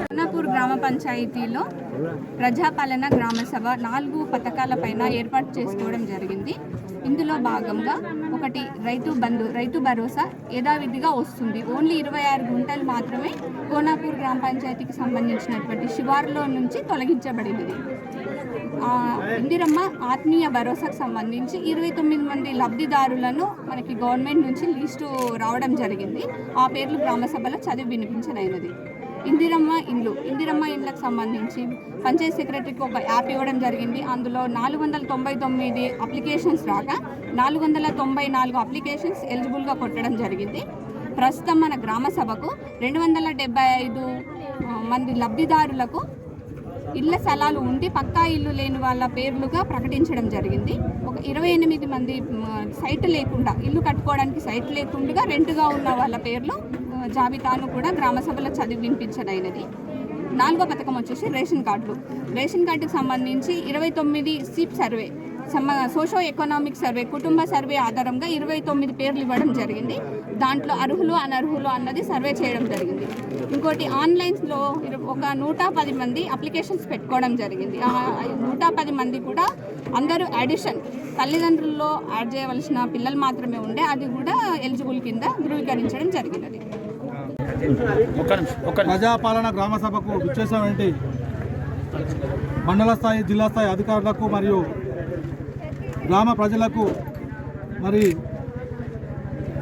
కోనాపూర్ గ్రామ పంచాయతీలో ప్రజాపాలన గ్రామ సభ నాలుగు పథకాలపైన ఏర్పాటు చేసుకోవడం జరిగింది. ఇందులో భాగంగా ఒకటి రైతు బంధు రైతు భరోసా యథావిధిగా వస్తుంది. ఓన్లీ ఇరవై ఆరు గుంటలు మాత్రమే కోనాపూర్ గ్రామ పంచాయతీకి సంబంధించినటువంటి శివారులో నుంచి తొలగించబడినది ఇందిరమ్మ ఆత్మీయ భరోసాకు సంబంధించి ఇరవై తొమ్మిది మంది లబ్ధిదారులను మనకి గవర్నమెంట్ నుంచి లిస్టు రావడం జరిగింది. ఆ పేర్లు గ్రామ సభలో చదివి వినిపించనైనది. ఇందిరమ్మ ఇండ్లు. ఇందిరమ్మ ఇండ్లకు సంబంధించి పంచాయత్ సెక్రటరీకి ఒక యాప్ ఇవ్వడం జరిగింది. అందులో నాలుగు వందల తొంభై తొమ్మిది అప్లికేషన్స్ రాగా నాలుగు వందల తొంభై నాలుగు అప్లికేషన్స్ ఎలిజిబుల్గా కొట్టడం జరిగింది. ప్రస్తుతం మన గ్రామ సభకు రెండు వందల డెబ్బై ఐదు మంది లబ్ధిదారులకు ఇళ్ళ స్థలాలు ఉండి పక్కా ఇల్లు లేని వాళ్ళ పేర్లుగా ప్రకటించడం జరిగింది. ఒక ఇరవై ఎనిమిది మంది సైట్ లేకుండా ఇల్లు కట్టుకోవడానికి సైట్ లేకుండా రెంట్గా ఉన్న వాళ్ళ పేర్లు జాబితాను కూడా గ్రామ సభలో చదివి వినిపించడైనది నాలుగో పథకం వచ్చేసి రేషన్ కార్డులు. రేషన్ కార్డుకు సంబంధించి ఇరవై తొమ్మిది సిప్ సర్వే సమ సోషో ఎకనామిక్ సర్వే కుటుంబ సర్వే ఆధారంగా ఇరవై తొమ్మిది పేర్లు ఇవ్వడం జరిగింది. దాంట్లో అర్హులు అనర్హులు అన్నది సర్వే చేయడం జరిగింది. ఇంకోటి ఆన్లైన్లో ఒక నూట పది మంది అప్లికేషన్స్ పెట్టుకోవడం జరిగింది. నూట పది మంది కూడా అందరూ అడిషన్ తల్లిదండ్రుల్లో యాడ్ చేయవలసిన పిల్లలు మాత్రమే ఉండే అది కూడా ఎలిజిబుల్ కింద ధృవీకరించడం జరిగినది. ప్రజాపాలన గ్రామ సభకు విచ్చేసినటువంటి మండల స్థాయి జిల్లా స్థాయి అధికారులకు మరియు గ్రామ ప్రజలకు మరి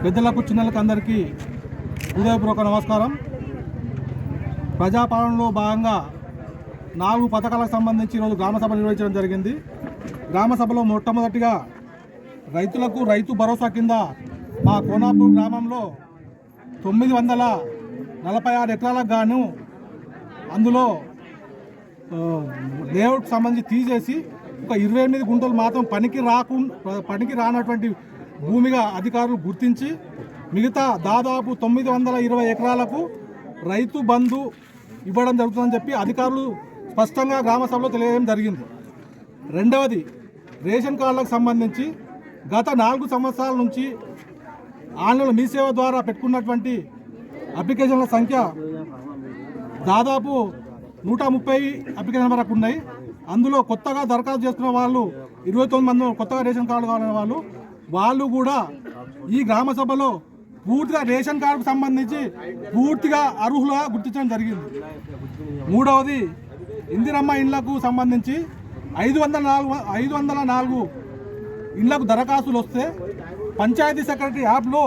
పెద్దలకు చిన్నలకు అందరికీ హృదయపూర్వక నమస్కారం. ప్రజాపాలనలో భాగంగా నాలుగు పథకాలకు సంబంధించి ఈరోజు గ్రామ సభ నిర్వహించడం జరిగింది. గ్రామ సభలో మొట్టమొదటిగా రైతులకు రైతు భరోసా కింద మా కోనాపూర్ గ్రామంలో తొమ్మిది వందల నలభై ఆరు ఎకరాలకు గాను అందులో లేఅవుట్ సంబంధించి తీసేసి ఒక ఇరవై ఎనిమిది గుంటలు మాత్రం పనికి రాకు పనికి రానటువంటి భూమిగా అధికారులు గుర్తించి మిగతా దాదాపు తొమ్మిది వందల ఇరవై ఎకరాలకు రైతు బంధు ఇవ్వడం జరుగుతుందని చెప్పి అధికారులు స్పష్టంగా గ్రామ సభలో తెలియజేయడం జరిగింది. రెండవది రేషన్ కార్డులకు సంబంధించి గత నాలుగు సంవత్సరాల నుంచి ఆన్లైన్ మీ సేవ ద్వారా పెట్టుకున్నటువంటి అప్లికేషన్ల సంఖ్య దాదాపు నూట ముప్పై అప్లికేషన్ వరకు ఉన్నాయి. అందులో కొత్తగా దరఖాస్తు చేసుకున్న వాళ్ళు ఇరవై తొమ్మిది మంది కొత్తగా రేషన్ కార్డు కావాలనే వాళ్ళు వాళ్ళు కూడా ఈ గ్రామ సభలో పూర్తిగా రేషన్ కార్డుకు సంబంధించి పూర్తిగా అర్హులుగా గుర్తించడం జరిగింది. మూడవది ఇందిరమ్మ ఇండ్లకు సంబంధించి ఐదు వందల నాలుగు ఐదు వందల నాలుగు ఇండ్లకు దరఖాస్తులు వస్తే పంచాయతీ సెక్రటరీ యాప్లో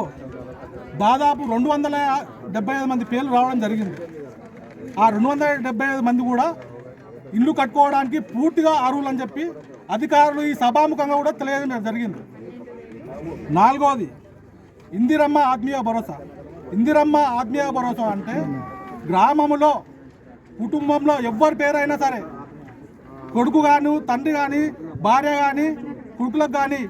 దాదాపు రెండు వందల డెబ్బై ఐదు మంది పేర్లు రావడం జరిగింది. ఆ రెండు వందల డెబ్బై ఐదు మంది కూడా ఇల్లు కట్టుకోవడానికి పూర్తిగా అర్హులు అని చెప్పి అధికారులు ఈ సభాముఖంగా కూడా తెలియజేయడం జరిగింది. నాలుగవది ఇందిరమ్మ ఆత్మీయ భరోసా. ఇందిరమ్మ ఆత్మీయ భరోసా అంటే గ్రామంలో కుటుంబంలో ఎవరి పేరైనా సరే కొడుకు కానీ తండ్రి కానీ భార్య కానీ కొడుకులకు కానీ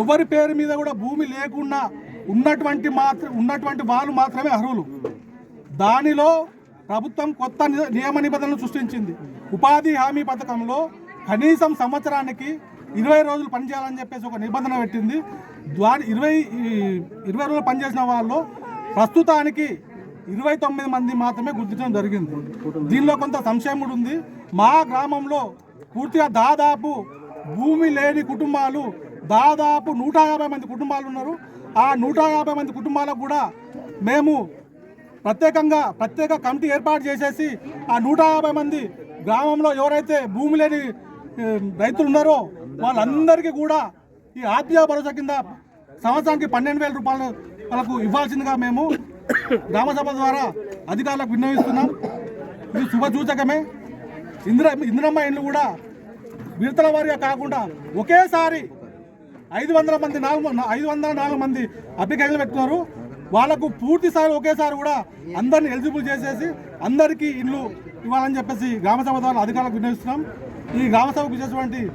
ఎవరి పేరు మీద కూడా భూమి లేకుండా ఉన్నటువంటి మాత్ర ఉన్నటువంటి వాళ్ళు మాత్రమే అర్హులు. దానిలో ప్రభుత్వం కొత్త ని- నియమ నిబంధనలు సృష్టించింది. ఉపాధి హామీ పథకంలో కనీసం సంవత్సరానికి ఇరవై రోజులు పనిచేయాలని చెప్పేసి ఒక నిబంధన పెట్టింది. దాని ఇరవై ఇరవై రోజులు పనిచేసిన వాళ్ళు ప్రస్తుతానికి ఇరవై తొమ్మిది మంది మాత్రమే గుర్తించడం జరిగింది. దీనిలో కొంత సంశయం కూడా ఉంది. మా గ్రామంలో పూర్తిగా దాదాపు భూమి లేని కుటుంబాలు దాదాపు నూట యాభై మంది కుటుంబాలు ఉన్నారు. ఆ నూట యాభై మంది కుటుంబాలకు కూడా మేము ప్రత్యేకంగా ప్రత్యేక కమిటీ ఏర్పాటు చేసేసి ఆ నూట యాభై మంది గ్రామంలో ఎవరైతే భూమి లేని రైతులు ఉన్నారో వాళ్ళందరికీ కూడా ఈ ఆత్మీయ భరోసా కింద సంవత్సరానికి పన్నెండు వేల రూపాయలు వాళ్ళకు ఇవ్వాల్సిందిగా మేము గ్రామసభ ద్వారా అధికారులకు విన్నవిస్తున్నాం. ఇది శుభసూచకమే ఇందిర ఇందిరమ్మ ఇండ్లు కూడా విడతల వారిగా కాకుండా ఒకేసారి ఐదు వందల మంది నాలుగు ఐదు వందల నాలుగు మంది అప్లికేషన్లు పెట్టుకున్నారు. వాళ్ళకు పూర్తి ఒకేసారి కూడా అందరిని ఎలిజిబుల్ చేసేసి అందరికీ ఇల్లు ఇవ్వాలని చెప్పేసి గ్రామసభ ద్వారా అధికారులకు వినియోగిస్తున్నాం ఈ గ్రామసభకు చేసినటువంటి